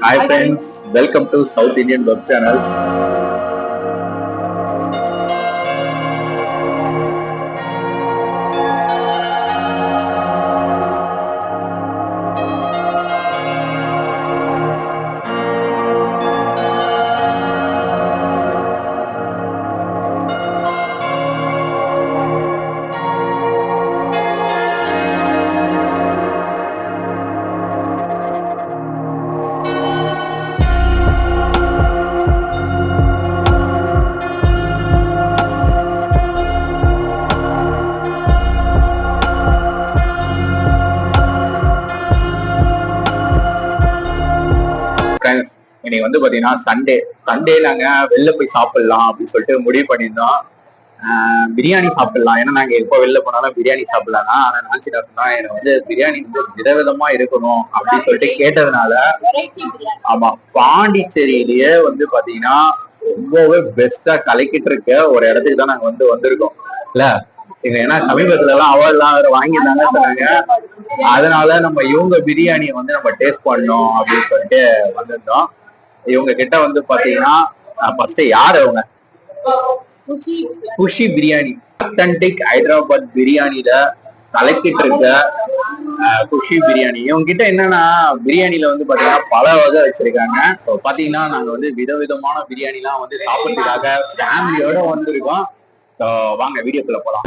Hi friends, welcome to South Indian Web Channel. வந்து பாத்தீங்கன்னா Sunday Sunday நாங்க வெளில போய் சாப்பிடலாம் அப்படின்னு சொல்லிட்டு முடிவு பண்ணியிருந்தோம். பிரியாணி சாப்பிடலாம். ஏன்னா நாங்க எப்போ வெளில போனாலும் பிரியாணி சாப்பிடலாம் ஆனா நான்சி என்ன சொன்னா எனக்கு வந்து பிரியாணி வந்து விதவிதமா இருக்கணும் அப்படின்னு சொல்லிட்டு கேட்டதுனால ஆமா பாண்டிச்சேரியிலேயே வந்து பாத்தீங்கன்னா ரொம்பவே பெஸ்டா கலக்கிட்டு இருக்க ஒரு இடத்துக்கு தான் நாங்க வந்து வந்திருக்கோம். இல்ல இங்க ஏன்னா சமீபத்துல எல்லாம் அவார்ட் எல்லாம் வேற வாங்கியிருந்தாங்க சொன்னாங்க. அதனால நம்ம இவங்க பிரியாணியை வந்து நம்ம டேஸ்ட் பண்ணோம் அப்படின்னு சொல்லிட்டு வந்திருந்தோம். இவங்க கிட்ட வந்து பாத்தீங்கன்னா ஃபர்ஸ்ட் யார் அவங்க? குஷி. பிரியாணி. அத்தன்டிக் ஹைதராபாத் பிரியாணில கலக்கிட்டு இருக்க குஷி பிரியாணி. இவங்க கிட்ட என்னன்னா பிரியாணில வந்து பாத்தீங்கன்னா பல வகை வச்சிருக்காங்க. இப்போ பாத்தீங்கன்னா நாங்க வந்து விதவிதமான பிரியாணி எல்லாம் வந்து சாப்பிட்றதுக்காக ஃபேமிலியோட வந்திருக்கோம். வாங்க வீடியோக்குள்ள போலாம்.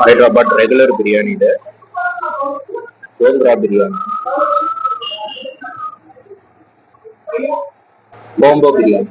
ஹைதராபாத் ரெகுலர் பிரியாணியில கோங்கரா பிரியாணி. கோம்போ பிரியாணி.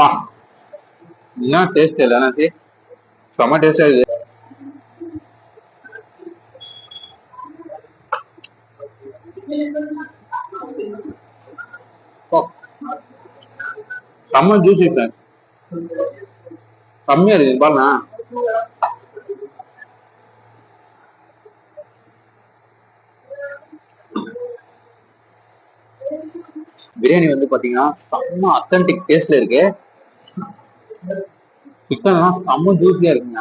அப்பா. என்ன டேஸ்ட் இல்லை அண்ணாச்சி செம்ம டேஸ்டா இது செம்ம ஜூசி சார் கம்மியா இருக்கு பாருண்ணா. பிரியாணி வந்து பாத்தீங்கன்னா செம்ம அத்தன்டிக் டேஸ்ட்ல இருக்கு. சிக்கன்லாம் செம்ம ஜூஸியா இருக்குங்க.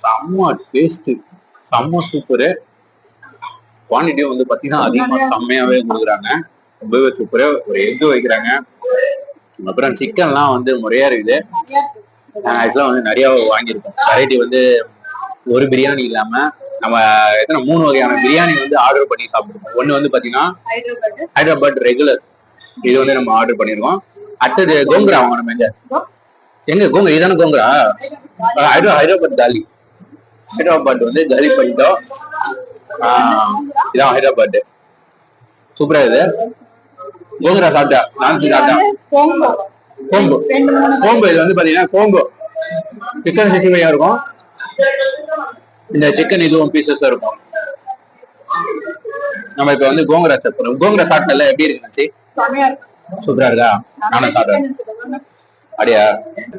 செம்ம டேஸ்ட் செம்ம சூப்பரு குவான்டிட்டியும் வந்து பாத்தீங்கன்னா அதிகமா செம்மையாவே கொடுக்குறாங்க. ரொம்பவே சூப்பரு ஒரு எக் வைக்கிறாங்க. அப்புறம் சிக்கன்லாம் வந்து முறையா இருக்குது. ஆக்சுவலா வந்து நிறைய வாங்கியிருக்கோம். வெரைட்டி வந்து ஒரு பிரியாணி இல்லாம நம்ம எத்தனை மூணு வகையான பிரியாணி வந்து ஆர்டர் பண்ணி சாப்பிடுவோம் ஒன்னு வந்து பாத்தீங்கன்னா ஹைதராபாத் ரெகுலர் இது வந்து நம்ம ஆர்டர் பண்ணிருக்கோம். அடுத்தது கோங்கரா வாங்கணும் எங்க எங்க கோங்க இதான கோங்கரா? ஹைதரா ஹைதராபாத் தாலி. ஹைதராபாத் வந்து தாலி பண்ணிட்டோம். ஆஹ் இதான் ஹைதராபாத். சூப்பரா இது கோங்குரா சாப்பிட்டா? நான் சாப்பிட்டேன் கோம்போ. கோம்பு கோம்பு இது வந்து பாத்தீங்கன்னா கோம்பு. சிக்கன் சிக்ஸ்டி ஃபைவ் இருக்கும். இந்த சிக்கன் இதுவும் பீசஸ் இருக்கும். நம்ம இப்ப வந்து கோங்குரா சாப்பிடுறோம் கோங்குரா சாப்பிட்டல எப்படி இருக்கு சூப்பரா இருக்கா? நானும் சாப்பிடுறேன். அப்படியா?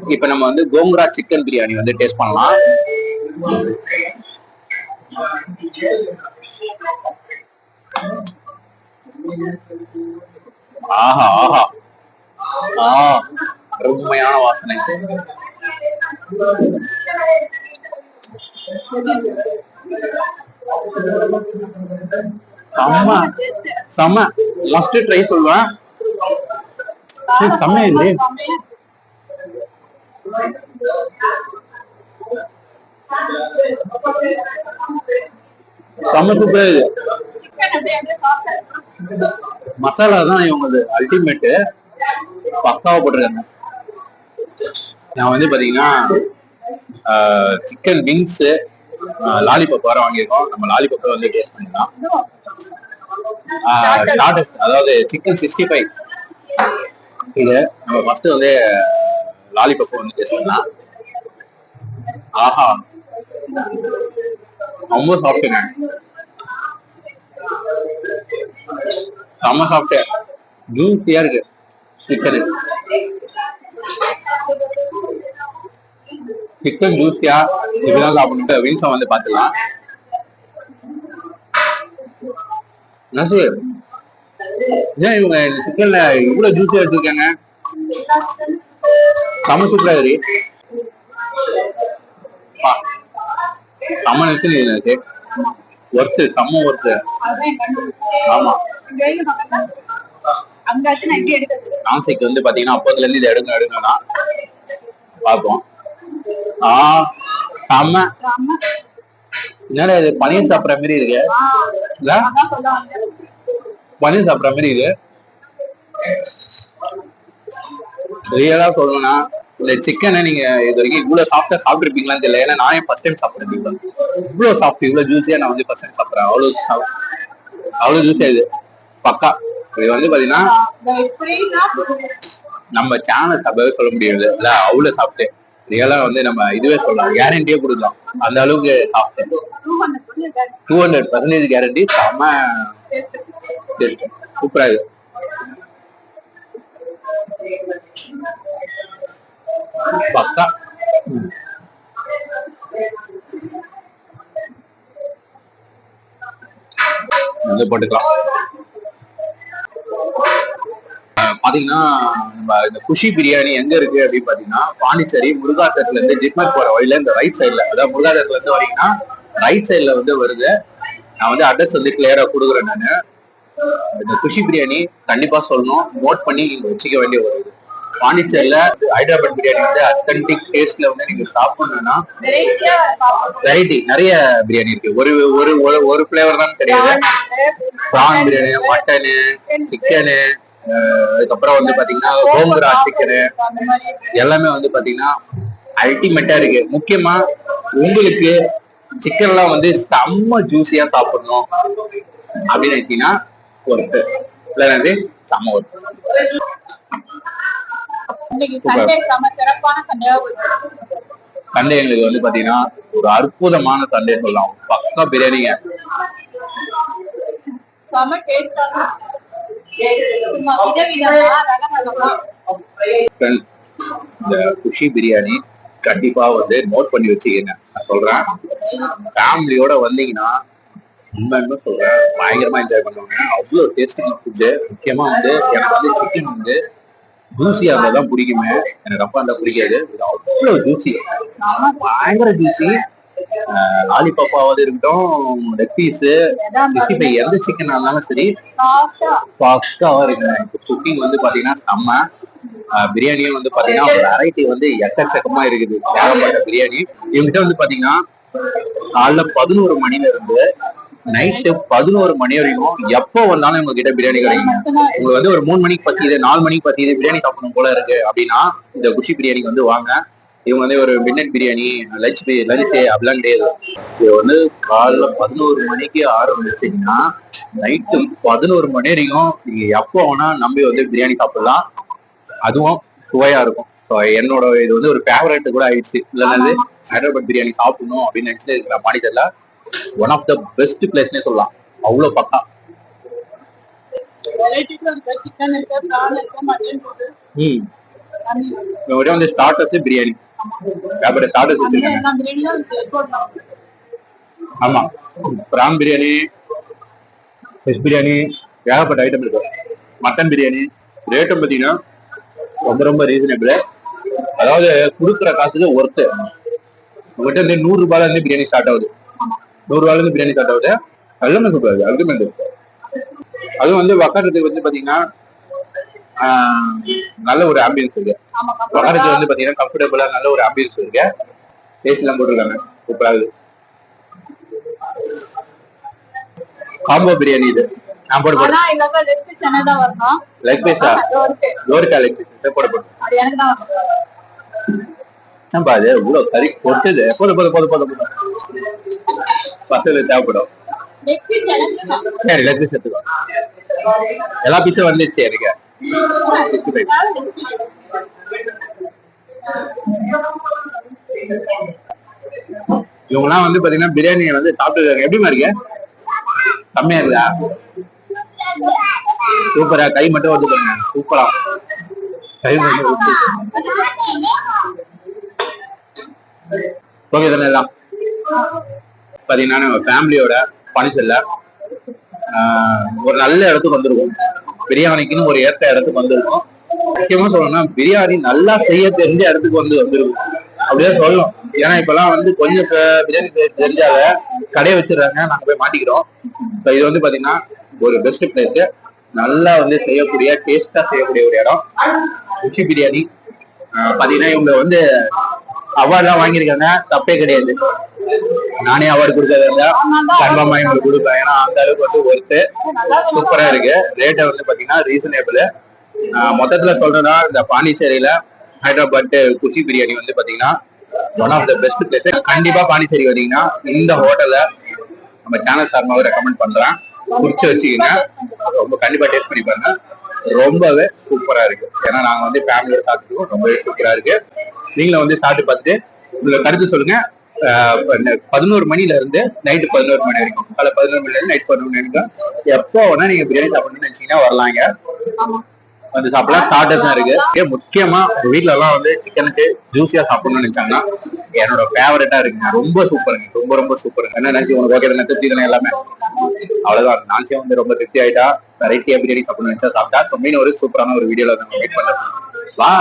இப்ப நம்ம வந்து கோங்குரா சிக்கன் பிரியாணி வந்து டேஸ்ட் பண்ணலாம். ஆஹா ஆஹா. ஆ அருமையான வாசனை. செம்ம செம்ம. மஸ்ட் ட்ரை சொல்லுவேன் ஏய், செம்மையா இல்லை செம்ம சூப்பரா இது. மசாலா தான் இவங்களது அல்டிமேட் பக்காவா போட்டிருக்காங்க. நான் வந்து பாத்தீங்கன்னா சிக்கன் விங்ஸ் லாலிபப் வர வாங்கியிருக்கோம். நம்ம லாலிபப்பை வந்து டேஸ்ட் பண்ணலாம் ஸ்டார்டர்ஸ் அதாவது சிக்கன் சிக்ஸ்டி ஃபைவ் இது நம்ம ஃபர்ஸ்ட் வந்து லாலிபப் வந்து டேஸ்ட் பண்ணலாம். ஆஹா. ரொம்ப சாப்பிட்டுங்க செம்ம சாப்பிட்டேன் ஜூஸியா இருக்கு. சிக்கனு சிக்கன் ஜூஸியா? இப்படிதான் சாப்பிடணும் வின்ஸை வந்து பார்த்துக்கலாம். நசு ஏன் இவங்க சிக்கன்ல இவ்வளவு ஜூஸியா வச்சிருக்காங்க? செம்ம சூப்பரா இருக்கு. செம்ம நெச்சு ஒர்த்து செம்ம ஒர்த்து ஆமா. வந்து பாத்தீங்கன்னா அப்போதுல இருந்து இதை எடுங்க எடுங்கன்னா பார்ப்போம். ஆஹ் ஆமா. என்னடா இது பனீர் சாப்பிடுற மாதிரி இருக்கு. இல்ல? பனீர் சாப்பிடுற மாதிரி இது ரியலா சொல்லணும்னா இந்த சிக்கனை நீங்க இது வரைக்கும் இவ்வளவு சாப்பிட்டா சாப்பிட்டுருப்பீங்களான்னு தெரியல. ஏன்னா நானே ஃபர்ஸ்ட் டைம் சாப்பிடுறேன் இவ்வளவு. சாப்பிட்டு இவ்வளவு ஜூஸியா நான் வந்து ஃபர்ஸ்ட் டைம் சாப்பிடுறேன். அவ்வளவு சா- அவ்வளவு ஜூஸியா இது. பக்கா. இது வந்து பாத்தீங்கன்னா நம்ம சேனல் சாப்பிடவே சொல்ல முடியாது. இல்ல அவ்வளவு சாப்பிட்டேன். ரியலா வந்து நம்ம இதுவே சொல்லலாம். கேரண்டியே கொடுக்கலாம். அந்த அளவுக்கு டூ ஹண்ட்ரட் பர்சன்டேஜ் கேரண்டி செம்ம சூப்பரா இது. பக்கா. வந்து போட்டுக்கலாம். பாத்தீங்கன்னா இந்த குஷி பிரியாணி எங்க இருக்கு அப்படின்னு பாத்தீங்கன்னா பாண்டிச்சேரி முருகாத்தத்துல இருந்து ஜிப்மர் போற வழியில இந்த ரைட் சைட்ல அதாவது முருகாத்தத்துல இருந்து வரீங்கன்னா ரைட் சைட்ல வந்து வருது. நான் வந்து அட்ரஸ் வந்து கிளியரா கொடுக்குறேன் நானு. இந்த குஷி பிரியாணி கண்டிப்பா சொல்லணும். நோட் பண்ணி நீங்க வச்சுக்க வேண்டிய ஒரு இது. பாண்டிச்சேரியில ஹைதராபாத் பிரியாணி வந்து அத்தன்டிக் டேஸ்ட்ல வந்து நீங்க சாப்பிடணும்னா வெரைட்டி நிறைய பிரியாணி இருக்கு. ஒரு ஒரு ஒரு- ஃபிளேவர் தான் கிடையாது. பிரான் பிரியாணி மட்டனு சிக்கனு அதுக்கப்புறம் வந்து பாத்தீங்கன்னா கோங்குரா சிக்கனு எல்லாமே வந்து பாத்தீங்கன்னா அல்டிமேட்டா இருக்கு. முக்கியமா உங்களுக்கு சிக்கன்லாம் வந்து செம்ம ஜூஸியா சாப்பிடணும் அப்படின்னு நினைச்சீங்கன்னா ஒர்த்து இல்லைன்னா செம்ம ஒர்த்து சண்டே எங்களுக்கு வந்து பாத்தீங்கன்னா ஒரு அற்புதமான சண்டே சொல்லலாம். பக்கா பிரியாணிங்க. குஷி பிரியாணி கண்டிப்பா வந்து நோட் பண்ணி வச்சுக்கங்க. நான் சொல்றேன். ஃபேமிலியோட வந்தீங்கன்னா உண்மையுமே சொல்றேன். பயங்கரமா என்ஜாய் பண்ணுவாங்க. அவ்வளவு டேஸ்டிங் ஃபுட்டு முக்கியமா வந்து எனக்கு வந்து சிக்கன் வந்து ஜூசியா இருந்தா தான் பிடிக்குமே. எனக்கு அப்பா இருந்தா பிடிக்காது. அவ்வளோ அவ்வளவு ஜூசி பயங்கர ஜூசி லாலிபாப்பாவது இருக்கட்டும் லெக் பீஸ் சிக்ஸ்டி ஃபைவ் எந்த சிக்கன் இருந்தாலும் சரி சாஃப்டா பக்காவா இருக்குங்க குக்கிங் வந்து பாத்தீங்கன்னா செம்ம. பிரியாணியும் வந்து பாத்தீங்கன்னா வெரைட்டி வந்து எக்கச்சக்கமா இருக்குது. ஏகப்பட்ட பிரியாணி. இவங்ககிட்ட வந்து பாத்தீங்கன்னா காலைல பதினோரு மணில இருந்து நைட்டு பதினோரு மணி வரைக்கும் எப்போ வந்தாலும் இவங்க கிட்ட பிரியாணி கிடைக்குங்க உங்களுக்கு வந்து ஒரு மூணு மணிக்கு பசியுது நாலு மணிக்கு பசியுது பிரியாணி சாப்பிடணும் போல இருக்கு. அப்படின்னா இந்த குஷி பிரியாணிக்கு வந்து வாங்க. இவங்க வந்து ஒரு midnight biryani lunch lunch அப்படிலாம் கிடையாது இது வந்து காலைல பதினோரு மணிக்கு ஆரம்பிச்சிங்கன்னா நைட்டு பதினோரு மணி வரைக்கும் நீங்க எப்போ வேணா நம்பி வந்து பிரியாணி சாப்பிடலாம். அதுவும் சுவையா இருக்கும். என்னோட இது வந்து ஒரு ஃபேவரட் கூட ஆயிடுச்சு. இல்லைன்னா ஹைதராபாத் பிரியாணி சாப்பிடணும் அப்படின்னு நினைச்சிட்டு இருக்கிற மாநிலத்தில் ஒன் ஆஃப் த பெஸ்ட் பிளேஸ்னே சொல்லலாம். அவ்வளோ பக்கா. ம். வந்து ஸ்டார்டர்ஸ் பிரியாணி வியாபார ஸ்டார்டர்ஸ் வச்சிருக்காங்க இருக்கு ஆமா. பிரான் பிரியாணி ஃபிஷ் பிரியாணி ஏகப்பட்ட ஐட்டம் இருக்கு. மட்டன் பிரியாணி ரேட்டும் பார்த்தீங்கன்னா ரொம்ப ரொம்ப ரீசனபிள் அதாவது கொடுக்குற காசுக்கு ஒர்த்து உங்கள்கிட்ட இருந்து நூறு ரூபாயில இருந்து பிரியாணி ஸ்டார்ட் ஆகுது. நூறு ரூபாயில இருந்து பிரியாணி ஸ்டார்ட் ஆகுது. எல்லாமே சூப்பர் அல்டிமேட் அதுவும் வந்து உக்காரத்துக்கு வந்து பாத்தீங்கன்னா ஆஹ், நல்ல ஒரு ஆம்பியன்ஸ் இருக்கு. உக்காரத்துக்கு வந்து பாத்தீங்கன்னா கம்ஃபர்டபுளா நல்ல ஒரு ஆம்பியன்ஸ் இருக்கு. டேஸ்ட் எல்லாம் போட்டிருக்காங்க. சூப்பரா இருக்கு. காம்போ பிரியாணி இது. நான் போட லெக் பீஸா அது லோரிக்கா லெக் பீஸ் போட ஏன்பா இவ்வளவு கறி கொட்டுது. போதும் போதும் போதும் போதும் போதும் பசங்களுக்கு தேவைப்படும். சரி லெக் பீஸ் எடுத்துக்கோ. எல்லா பீஸும் வந்துச்சு எனக்கு. 65. இவங்கலாம் வந்து பாத்தீங்கன்னா பிரியாணி வந்து சாப்பிட்டு எப்படிமா இருக்கு? கம்மியா இருக்கா சூப்பரா கை மட்டும் வந்து பாருங்க. சூப்பரா கை மட்டும் ஓகே தானே எல்லாம் பாத்தீங்கன்னா நம்ம ஃபேமிலியோட பனிச்சல்ல ஒரு நல்ல இடத்துக்கு வந்திருக்கோம். பிரியாணிக்குன்னு ஒரு ஏற்ற இடத்துக்கு வந்திருக்கோம் முக்கியமா சொல்லணும்னா பிரியாணி நல்லா செய்ய தெரிஞ்ச இடத்துக்கு வந்து வந்திருக்கும் அப்படியே சொல்லணும். ஏன்னா இப்பெல்லாம் வந்து கொஞ்சம் பிரியாணி தெரிஞ்சால கடையை வச்சிடறாங்க. நாங்க போய் மாட்டிக்கிறோம். இப்போ இது வந்து பாத்தீங்கன்னா ஒரு பெஸ்ட் பிளேஸ் நல்லா வந்து செய்யக்கூடிய டேஸ்டா செய்யக்கூடிய ஒரு இடம். ருச்சி பிரியாணி. பாத்தீங்கன்னா இவங்க வந்து அவார்ட்லாம் வாங்கியிருக்காங்க. தப்பே கிடையாது. நானே அவார்டு கொடுக்கறதா கன்ஃபார்மா இவங்களுக்கு கொடுப்பேன். ஏன்னா அந்த அளவுக்கு வந்து ஒர்த்து சூப்பரா இருக்கு. ரேட்டை வந்து பாத்தீங்கன்னா ரீசனபிள் மொத்தத்துல சொல்றதா இந்த பாண்டிச்சேரியில ஹைதராபாத் குஷி பிரியாணி வந்து பாத்தீங்கன்னா one of the best place கண்டிப்பா பாண்டிச்சேரி வந்தீங்கன்னா இந்த ஹோட்டல்ல நம்ம சேனல் சார்பாக ரெக்கமெண்ட் பண்றேன். குடிச்சு வச்சுக்கோங்க. ரொம்ப கண்டிப்பா டேஸ்ட் பண்ணி பாருங்க. ரொம்பவே சூப்பரா இருக்கு. ஏன்னா நாங்க வந்து ஃபேமிலியோட சாப்பிட்டுருக்கோம் ரொம்பவே சூப்பரா இருக்கு. நீங்களும் வந்து சாப்பிட்டு பார்த்துட்டு உங்க கருத்து சொல்லுங்க. பதினோரு மணில இருந்து நைட்டு பதினோரு மணி வரைக்கும். காலை பதினோரு மணில இருந்து நைட் பதினோரு மணி வரைக்கும். எப்போ வேணா நீங்க பிரியாணி சாப்பிடணும்னு நினைச்சீங்கன்னா வரலாங்க. வந்து சாப்பிடலாம். ஸ்டார்டர்ஸ் இருக்கு. முக்கியமா வீட்ல எல்லாம் வந்து சிக்கனுக்கு ஜூஸியா சாப்பிடணும்னு நினைச்சாங்கன்னா என்னோட ஃபேவரட்டா இருக்குங்க ரொம்ப சூப்பருங்க ரொம்ப ரொம்ப சூப்பருங்க என்ன நினைச்சு உனக்கு ஓகே தானே? திருப்தி தானே எல்லாமே? அவ்வளவுதான். நான்சியா வந்து ரொம்ப திருப்தி ஆயிட்டா. வெரைட்டியா பிரியாணி சாப்பிடணும் நினைச்சா சாப்பிட்டா. மீன் ஒரு சூப்பரான ஒரு வீடியோல நம்ம மீட் பண்ணலாம். வா